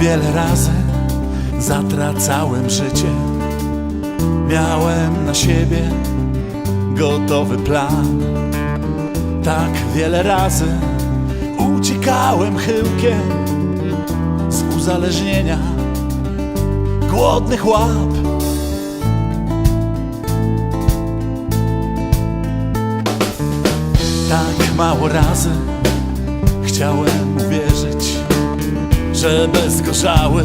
wiele razy zatracałem życie. Miałem na siebie gotowy plan. Tak wiele razy uciekałem chyłkiem z uzależnienia głodnych łap. Tak mało razy chciałem że bezgorzały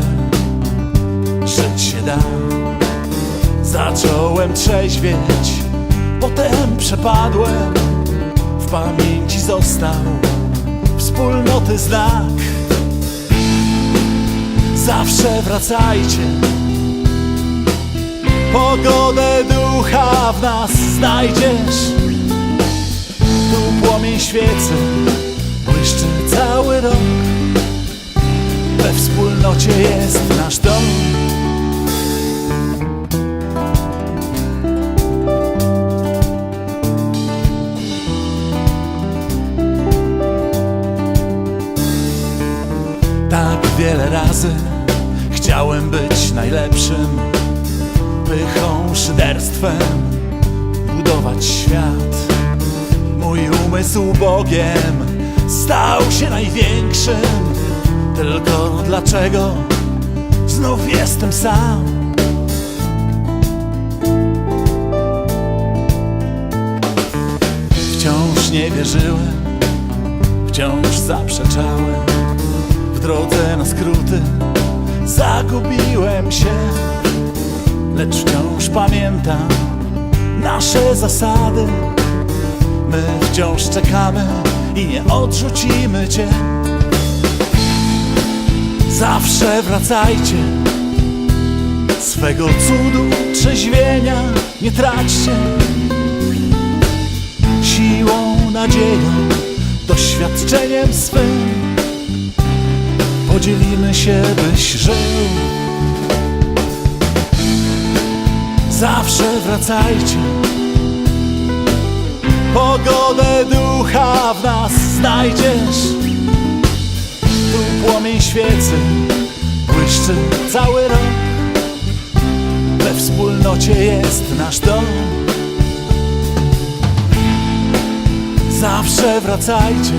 żyć się da. Zacząłem trzeźwieć, potem przepadłem, w pamięci został wspólnoty znak. Zawsze wracajcie, pogodę ducha w nas znajdziesz. Tu płomień świecy błyszczy cały rok. Wspólnocie jest nasz dom. Tak wiele razy chciałem być najlepszym, pychą, szyderstwem budować świat. Mój umysł Bogiem stał się największym. Tylko dlaczego znów jestem sam? Wciąż nie wierzyłem, wciąż zaprzeczałem. W drodze na skróty zagubiłem się, lecz wciąż pamiętam nasze zasady. My wciąż czekamy i nie odrzucimy cię. Zawsze wracajcie, swego cudu trzeźwienia nie traćcie. Siłą, nadzieją, doświadczeniem swym podzielimy się, byś żył. Zawsze wracajcie. Pogodę ducha w nas znajdziesz świecy błyszczy cały rok. We wspólnocie jest nasz dom. Zawsze wracajcie.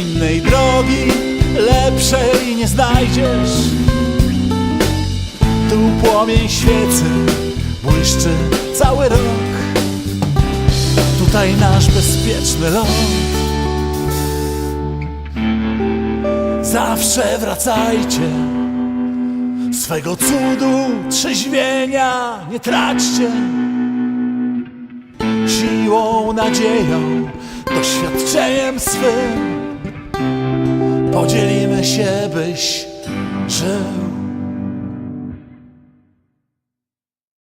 Innej drogi lepszej nie znajdziesz. Tu płomień świecy błyszczy cały rok. Tutaj nasz bezpieczny ląd Zawsze wracajcie. Swego cudu trzeźwienia nie traćcie. Siłą, nadzieją, doświadczeniem swym Podzielimy się, byś żył